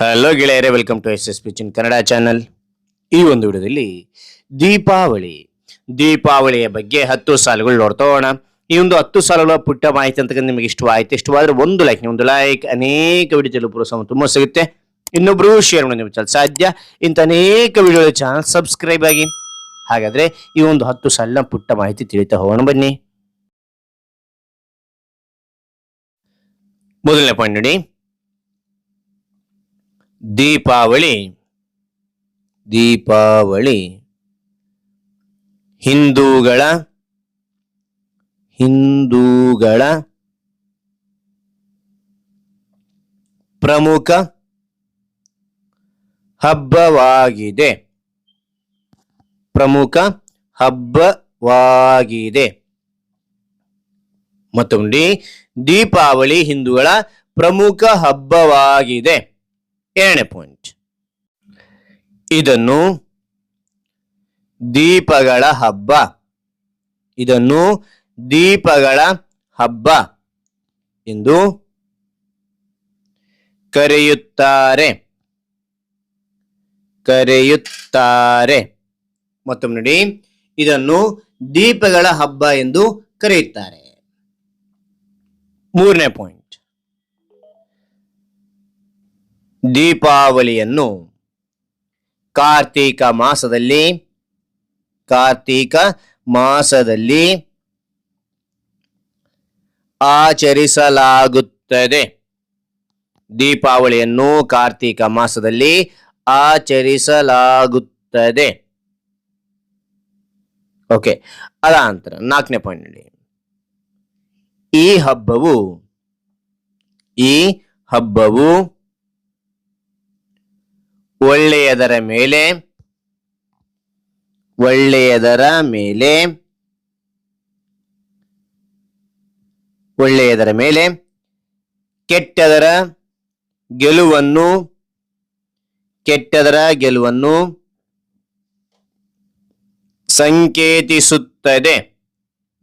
Hello ಗೆಳೆಯರೆ welcome to S S ಪಿಚಿನ್ Kannada channel ಈ ಒಂದು ವಿಡಿಯೋದಲ್ಲಿ ದೀಪಾವಳಿ. ದೀಪಾವಳಿಯ ಬಗ್ಗೆ ಹತ್ತು ಸಾಲುಗಳು ನೋಡ್ತಾ ಹೋಗೋಣ. ಈ ಒಂದು ಹತ್ತು ಸಾಲುಗಳ ಪುಟ್ಟ ಮಾಹಿತಿ ಅಂತ ನಿಮಗೆ ಇಷ್ಟು ಇಷ್ಟವಾದ್ರೆ ಒಂದು ಲೈಕ್ ಒಂದು ಲೈಕ್ ಅನೇಕ ವಿಡಿಯೋ ಪ್ರೋತ್ಸಾಹ ತುಂಬ ಸಿಗುತ್ತೆ. ಇನ್ನೊಬ್ರು ಶೇರ್ ಮಾಡಿ ಚಾನಲ್ ಸಾಧ್ಯ. ಇಂಥ ಅನೇಕ ವಿಡಿಯೋ ಚಾನಲ್ ಸಬ್ಸ್ಕ್ರೈಬ್ ಆಗಿ. ಹಾಗಾದ್ರೆ ಈ ಒಂದು ಹತ್ತು ಸಾಲಿನ ಪುಟ್ಟ ಮಾಹಿತಿ ತಿಳಿತಾ ಹೋಗೋಣ ಬನ್ನಿ. ಮೊದಲನೇ ಪಾಯಿಂಟ್ ನೋಡಿ. ದೀಪಾವಳಿ. ದೀಪಾವಳಿ. ಹಿಂದೂಗಳ. ಹಿಂದೂಗಳ. ಪ್ರಮುಖ. ಹಬ್ಬವಾಗಿದೆ. ಪ್ರಮುಖ ಹಬ್ಬವಾಗಿದೆ. ಮತ್ತೊಂದು ದೀಪಾವಳಿ ಹಿಂದೂಗಳ ಪ್ರಮುಖ ಹಬ್ಬವಾಗಿದೆ. ಎರಡನೇ ಪಾಯಿಂಟ್ ಇದನ್ನು ದೀಪಗಳ ಹಬ್ಬ. ಇದನ್ನು ದೀಪಗಳ ಹಬ್ಬ ಎಂದು ಕರೆಯುತ್ತಾರೆ. ಕರೆಯುತ್ತಾರೆ. ಮತ್ತೊಮ್ಮೆ ನೋಡಿ, ಇದನ್ನು ದೀಪಗಳ ಹಬ್ಬ ಎಂದು ಕರೆಯುತ್ತಾರೆ. ಮೂರನೇ ಪಾಯಿಂಟ್ ದೀಪಾವಳಿಯನ್ನು ಕಾರ್ತೀಕ ಮಾಸದಲ್ಲಿ ಕಾರ್ತೀಕ ಮಾಸದಲ್ಲಿ ಆಚರಿಸಲಾಗುತ್ತದೆ. ದೀಪಾವಳಿಯನ್ನು ಕಾರ್ತೀಕ ಮಾಸದಲ್ಲಿ ಆಚರಿಸಲಾಗುತ್ತದೆ. ಓಕೆ ಅದ ನಂತರ ನಾಲ್ಕನೇ ಪಾಯಿಂಟ್ ನೋಡಿ ಈ ಹಬ್ಬವು ಈ ಹಬ್ಬವು ಒಳ್ಳೆಯದರ ಮೇಲೆ ಒಳ್ಳೆಯದರ ಮೇಲೆ ಒಳ್ಳೆಯದರ ಮೇಲೆ, ಕೆಟ್ಟದರ ಗೆಲುವನ್ನು ಕೆಟ್ಟದರ ಗೆಲುವನ್ನು ಸಂಕೇತಿಸುತ್ತದೆ.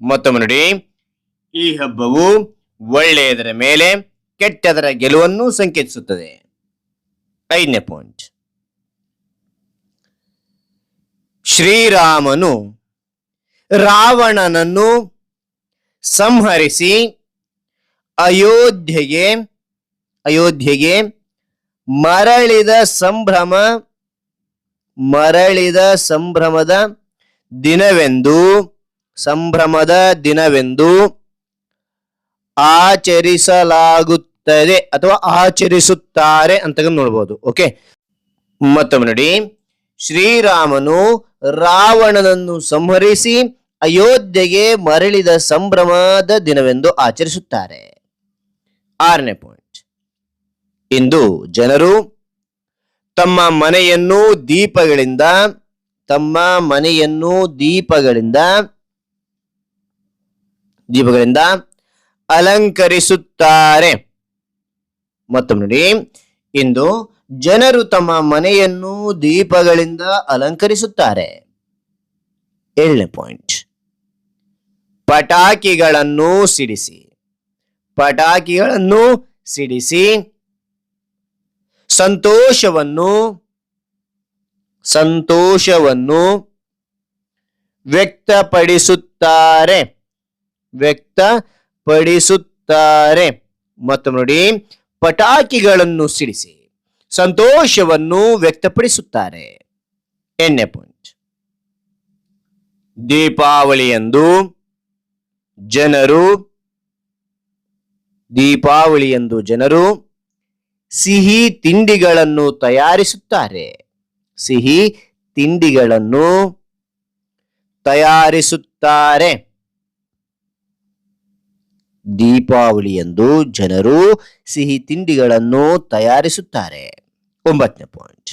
ಮತ್ತೊಮ್ಮೆ ನೋಡಿ, ಈ ಹಬ್ಬವು ಒಳ್ಳೆಯದರ ಮೇಲೆ, ಕೆಟ್ಟದರ ಗೆಲುವನ್ನು ಸಂಕೇತಿಸುತ್ತದೆ. ಐದನೇ ಪಾಯಿಂಟ್ ಶ್ರೀರಾಮನು ರಾವಣನನ್ನು ಸಂಹರಿಸಿ ಅಯೋಧ್ಯೆಗೆ ಅಯೋಧ್ಯೆಗೆ ಮರಳಿದ ಸಂಭ್ರಮ, ಮರಳಿದ ಸಂಭ್ರಮದ ದಿನವೆಂದು ಸಂಭ್ರಮದ ದಿನವೆಂದು ಆಚರಿಸಲಾಗುತ್ತದೆ ಅಥವಾ ಆಚರಿಸುತ್ತಾರೆ ಅಂತ ನೋಡ್ಬೋದು. ಓಕೆ ಮತ್ತೊಮ್ಮೆ ನೋಡಿ. ಶ್ರೀರಾಮನು ರಾವಣನನ್ನು ಸಂಹರಿಸಿ ಅಯೋಧ್ಯೆಗೆ ಮರಳಿದ ಸಂಭ್ರಮದ ದಿನವೆಂದು ಆಚರಿಸುತ್ತಾರೆ. ಆರನೇ ಪಾಯಿಂಟ್ ಇಂದು ಜನರು ತಮ್ಮ ಮನೆಯನ್ನು ದೀಪಗಳಿಂದ, ತಮ್ಮ ಮನೆಯನ್ನು ದೀಪಗಳಿಂದ ದೀಪಗಳಿಂದ ಅಲಂಕರಿಸುತ್ತಾರೆ. ಮತ್ತೊಮ್ಮೆ ನೋಡಿ, ಇಂದು ಜನರು ತಮ್ಮ ಮನೆಯನ್ನು ದೀಪಗಳಿಂದ ಅಲಂಕರಿಸುತ್ತಾರೆ. ಏಳನೇ ಪಾಯಿಂಟ್. ಪಟಾಕಿಗಳನ್ನು ಸಿಡಿಸಿ. ಪಟಾಕಿಗಳನ್ನು ಸಿಡಿಸಿ. ಸಂತೋಷವನ್ನು ಸಂತೋಷವನ್ನು ವ್ಯಕ್ತಪಡಿಸುತ್ತಾರೆ. ವ್ಯಕ್ತಪಡಿಸುತ್ತಾರೆ. ಮತ್ತು ನೋಡಿ, ಪಟಾಕಿಗಳನ್ನು ಸಿಡಿಸಿ. ಸಂತೋಷವನ್ನು ವ್ಯಕ್ತಪಡಿಸುತ್ತಾರೆ. ಎಣ್ಣೆ ಪಾಯಿಂಟ್ ದೀಪಾವಳಿಯಂದು ಜನರು ದೀಪಾವಳಿಯಂದು ಜನರು ಸಿಹಿ ತಿಂಡಿಗಳನ್ನು ತಯಾರಿಸುತ್ತಾರೆ. ಸಿಹಿ ತಿಂಡಿಗಳನ್ನು ತಯಾರಿಸುತ್ತಾರೆ. ದೀಪಾವಳಿಯಂದು ಜನರು ಸಿಹಿ ತಿಂಡಿಗಳನ್ನು ತಯಾರಿಸುತ್ತಾರೆ. ಒಂಬತ್ತನೇ ಪಾಯಿಂಟ್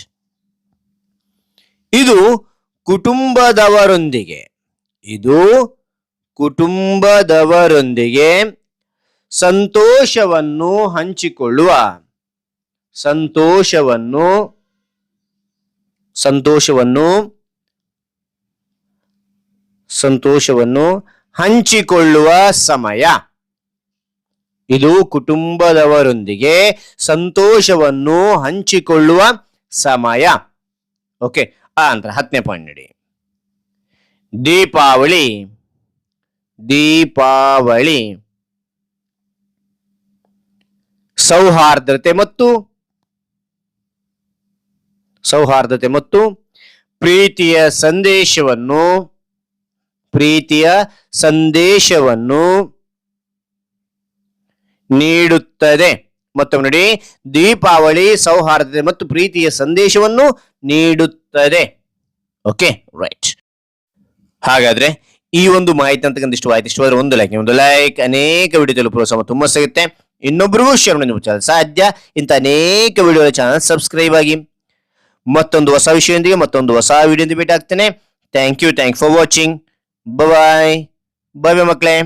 ಇದು ಕುಟುಂಬದವರೊಂದಿಗೆ ಇದು ಕುಟುಂಬದವರೊಂದಿಗೆ ಸಂತೋಷವನ್ನು ಹಂಚಿಕೊಳ್ಳುವ ಸಂತೋಷವನ್ನು ಸಂತೋಷವನ್ನು ಸಂತೋಷವನ್ನು ಹಂಚಿಕೊಳ್ಳುವ ಸಮಯ. ಇದು ಕುಟುಂಬದವರೊಂದಿಗೆ ಸಂತೋಷವನ್ನು ಹಂಚಿಕೊಳ್ಳುವ ಸಮಯ. ಓಕೆ ಆ ನಂತರ ಹತ್ತನೇ ಪಾಯಿಂಟ್ ನೋಡಿ ದೀಪಾವಳಿ ದೀಪಾವಳಿ, ಸೌಹಾರ್ದತೆ ಮತ್ತು ಸೌಹಾರ್ದತೆ ಮತ್ತು ಪ್ರೀತಿಯ ಸಂದೇಶವನ್ನು ಪ್ರೀತಿಯ ಸಂದೇಶವನ್ನು ನೀಡುತ್ತದೆ. ಮತ್ತೊಮ್ಮೆ ನೋಡಿ, ದೀಪಾವಳಿ ಸೌಹಾರ್ದತೆ ಮತ್ತು ಪ್ರೀತಿಯ ಸಂದೇಶವನ್ನು ನೀಡುತ್ತದೆ. ಓಕೆ ರೈಟ್ ಹಾಗಾದ್ರೆ ಈ ಒಂದು ಮಾಹಿತಿ ಅಂತಕ್ಕಂಥ ಇಷ್ಟವಾಯ್ತು. ಇಷ್ಟವಾದ್ರೆ ಒಂದು ಲೈಕ್ ಒಂದು ಲೈಕ್ ಅನೇಕ ವಿಡಿಯೋ ಪ್ರೋತ್ಸಾಹ ತುಂಬಾ ಸಿಗುತ್ತೆ ಇನ್ನೊಬ್ಬರಿಗೂ ಶೇರ್ ಮಾಡಿ ಚಾನಲ್ ಸಾಧ್ಯ. ಇಂಥ ಅನೇಕ ವಿಡಿಯೋ ಚಾನಲ್ ಸಬ್ಸ್ಕ್ರೈಬ್ ಆಗಿ. ಮತ್ತೊಂದು ಹೊಸ ವಿಷಯದೊಂದಿಗೆ ಮತ್ತೊಂದು ಹೊಸ ವಿಡಿಯೋದಿಂದ ಭೇಟಿ ಆಗ್ತೇನೆ. Thank you thank for watching bye bye ಮಕ್ಕಳೇ.